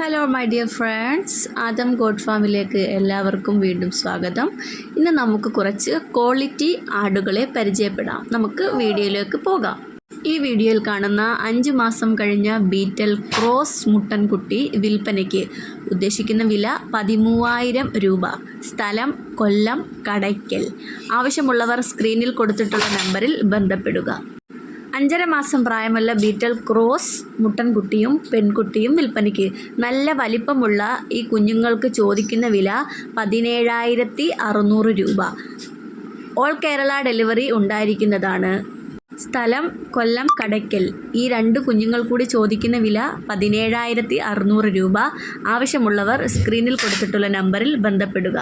Hello my dear friends Adam God ഫാമിലേക്ക് എല്ലാവർക്കും വീണ്ടും സ്വാഗതം. ഇന്ന് നമുക്ക് കുറച്ച് ക്വാളിറ്റി ആടുകളെ പരിചയപ്പെടാം. നമുക്ക് വീഡിയോയിലേക്ക് പോകാം. ഈ വീഡിയോയിൽ കാണുന്ന അഞ്ച് മാസം കഴിഞ്ഞ ബീറ്റൽ ക്രോസ് മുട്ടൻകുട്ടി വിൽപ്പനയ്ക്ക് ഉദ്ദേശിക്കുന്ന വില പതിമൂവായിരം രൂപ. സ്ഥലം കൊല്ലം കടയ്ക്കൽ. ആവശ്യമുള്ളവർ സ്ക്രീനിൽ കൊടുത്തിട്ടുള്ള നമ്പറിൽ ബന്ധപ്പെടുക. അഞ്ചര മാസം പ്രായമുള്ള ബീറ്റൽ ക്രോസ് മുട്ടൻകുട്ടിയും പെൺകുട്ടിയും വിൽപ്പനയ്ക്ക് നല്ല വലിപ്പമുള്ള ഈ കുഞ്ഞുങ്ങൾക്ക് ചോദിക്കുന്ന വില പതിനേഴായിരത്തി അറുന്നൂറ് രൂപ. ഓൾ കേരള ഡെലിവറി ഉണ്ടായിരിക്കുന്നതാണ്. സ്ഥലം കൊല്ലം കടയ്ക്കൽ. ഈ രണ്ട് കുഞ്ഞുങ്ങൾ കൂടി ചോദിക്കുന്ന വില പതിനേഴായിരത്തി അറുന്നൂറ് രൂപ. ആവശ്യമുള്ളവർ സ്ക്രീനിൽ കൊടുത്തിട്ടുള്ള നമ്പറിൽ ബന്ധപ്പെടുക.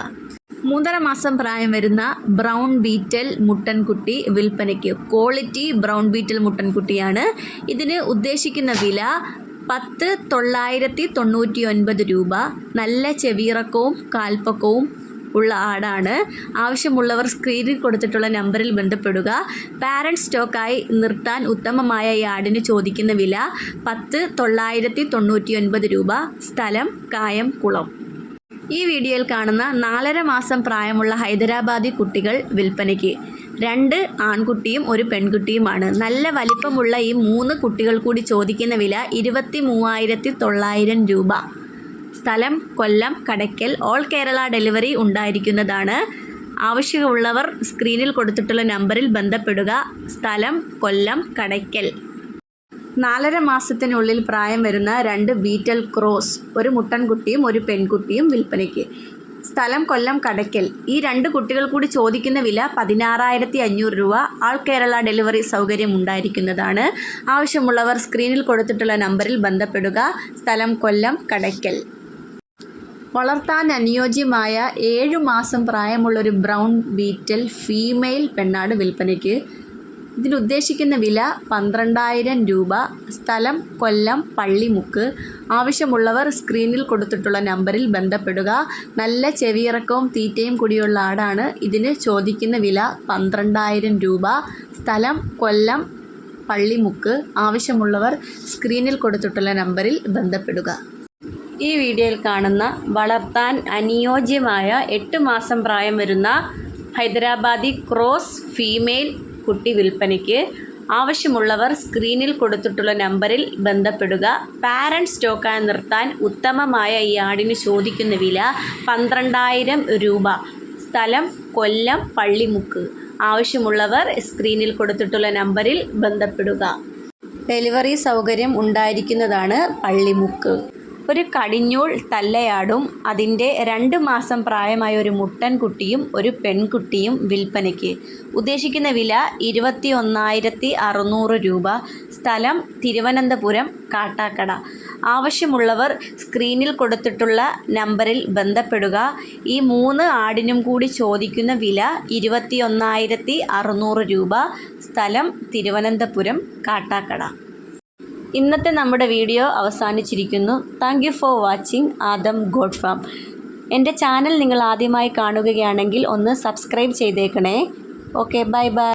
മൂന്നര മാസം പ്രായം വരുന്ന ബ്രൗൺ ബീറ്റൽ മുട്ടൻകുട്ടി വിൽപ്പനയ്ക്ക് ക്വാളിറ്റി ബ്രൗൺ ബീറ്റൽ മുട്ടൻകുട്ടിയാണ്. ഇതിന് ഉദ്ദേശിക്കുന്ന വില പത്ത് തൊള്ളായിരത്തി തൊണ്ണൂറ്റി ഒൻപത് രൂപ. നല്ല ചെവിയിറക്കവും കാൽപ്പക്കവും ഉള്ള ആടാണ്. ആവശ്യമുള്ളവർ സ്ക്രീനിൽ കൊടുത്തിട്ടുള്ള നമ്പറിൽ ബന്ധപ്പെടുക. പാരന്റ് സ്റ്റോക്കായി നിർത്താൻ ഉത്തമമായ ഈ ആടിന് ചോദിക്കുന്ന വില പത്ത് തൊള്ളായിരത്തി തൊണ്ണൂറ്റി ഒൻപത് രൂപ. സ്ഥലം കായം കുളം ഈ വീഡിയോയിൽ കാണുന്ന നാലര മാസം പ്രായമുള്ള ഹൈദരാബാദി കുട്ടികൾ വിൽപ്പനയ്ക്ക്. രണ്ട് ആൺകുട്ടിയും ഒരു പെൺകുട്ടിയുമാണ്. നല്ല വലിപ്പമുള്ള ഈ മൂന്ന് കുട്ടികൾ കൂടി ചോദിക്കുന്ന വില ഇരുപത്തി മൂവായിരത്തി തൊള്ളായിരം രൂപ. സ്ഥലം കൊല്ലം കടയ്ക്കൽ ഓൾ കേരള ഡെലിവറി ഉണ്ടായിരിക്കുന്നതാണ്. ആവശ്യമുള്ളവർ സ്ക്രീനിൽ കൊടുത്തിട്ടുള്ള നമ്പറിൽ ബന്ധപ്പെടുക. സ്ഥലം കൊല്ലം കടയ്ക്കൽ. നാലര മാസത്തിനുള്ളിൽ പ്രായം വരുന്ന രണ്ട് ബീറ്റൽ ക്രോസ് ഒരു മുട്ടൻകുട്ടിയും ഒരു പെൺകുട്ടിയും വിൽപ്പനയ്ക്ക്. സ്ഥലം കൊല്ലം കടയ്ക്കൽ. ഈ രണ്ട് കുട്ടികൾ കൂടി ചോദിക്കുന്ന വില പതിനാറായിരത്തി അഞ്ഞൂറ് രൂപ. ആൾ കേരള ഡെലിവറി സൗകര്യം ഉണ്ടായിരിക്കുന്നതാണ്. ആവശ്യമുള്ളവർ സ്ക്രീനിൽ കൊടുത്തിട്ടുള്ള നമ്പറിൽ ബന്ധപ്പെടുക. സ്ഥലം കൊല്ലം കടയ്ക്കൽ. വളർത്താൻ അനുയോജ്യമായ ഏഴു മാസം പ്രായമുള്ളൊരു ബ്രൗൺ ബീറ്റൽ ഫീമെയിൽ പെണ്ണാട് വിൽപ്പനയ്ക്ക്. ഇതിനുദ്ദേശിക്കുന്ന വില പന്ത്രണ്ടായിരം രൂപ. സ്ഥലം കൊല്ലം പള്ളിമുക്ക്. ആവശ്യമുള്ളവർ സ്ക്രീനിൽ കൊടുത്തിട്ടുള്ള നമ്പറിൽ ബന്ധപ്പെടുക. നല്ല ചെവിയിറക്കവും തീറ്റയും കൂടിയുള്ള ആടാണ്. ഇതിന് ചോദിക്കുന്ന വില പന്ത്രണ്ടായിരം രൂപ. സ്ഥലം കൊല്ലം പള്ളിമുക്ക്. ആവശ്യമുള്ളവർ സ്ക്രീനിൽ കൊടുത്തിട്ടുള്ള നമ്പറിൽ ബന്ധപ്പെടുക. ഈ വീഡിയോയിൽ കാണുന്ന വളർത്താൻ അനുയോജ്യമായ എട്ട് മാസം പ്രായം വരുന്ന ഹൈദരാബാദി ക്രോസ് ഫീമെയിൽ കുട്ടി വിൽപ്പനയ്ക്ക് ആവശ്യമുള്ളവർ സ്ക്രീനിൽ കൊടുത്തിട്ടുള്ള നമ്പറിൽ ബന്ധപ്പെടുക. പാരന്റ് സ്റ്റോക്കായി നിർത്താൻ ഉത്തമമായ ഈ ആടിന് ചോദിക്കുന്ന വില പന്ത്രണ്ടായിരം രൂപ. സ്ഥലം കൊല്ലം പള്ളിമുക്ക്. ആവശ്യമുള്ളവർ സ്ക്രീനിൽ കൊടുത്തിട്ടുള്ള നമ്പറിൽ ബന്ധപ്പെടുക. ഡെലിവറി സൗകര്യം ഉണ്ടായിരിക്കുന്നതാണ് പള്ളിമുക്ക്. ഒരു കടിഞ്ഞൂൾ തല്ലയാടും. അതിന്റെ രണ്ട് മാസം പ്രായമായ ഒരു മുട്ടൻ കുട്ടിയും ഒരു പെൺകുട്ടിയും വിൽപ്പനയ്ക്ക്. ഉദ്ദേശിക്കുന്ന വില ഇരുപത്തി ഒന്നായിരത്തി അറുന്നൂറ് രൂപ. സ്ഥലം തിരുവനന്തപുരം കാട്ടാക്കട. ആവശ്യമുള്ളവർ സ്ക്രീനിൽ കൊടുത്തിട്ടുള്ള നമ്പറിൽ ബന്ധപ്പെടുക. ഈ മൂന്ന് ആടിനും കൂടി ചോദിക്കുന്ന വില ഇരുപത്തി ഒന്നായിരത്തി അറുന്നൂറ് രൂപ. സ്ഥലം തിരുവനന്തപുരം കാട്ടാക്കട. ഇന്നത്തെ നമ്മുടെ video അവസാനിച്ചിരിക്കുന്നു. Thank you for watching Adam God farm എന്റെ ചാനൽ നിങ്ങൾ ആദ്യമായി കാണുകയാണെങ്കിൽ ഒന്ന് സബ്സ്ക്രൈബ് ചെയ്തേക്കണേ. Okay bye bye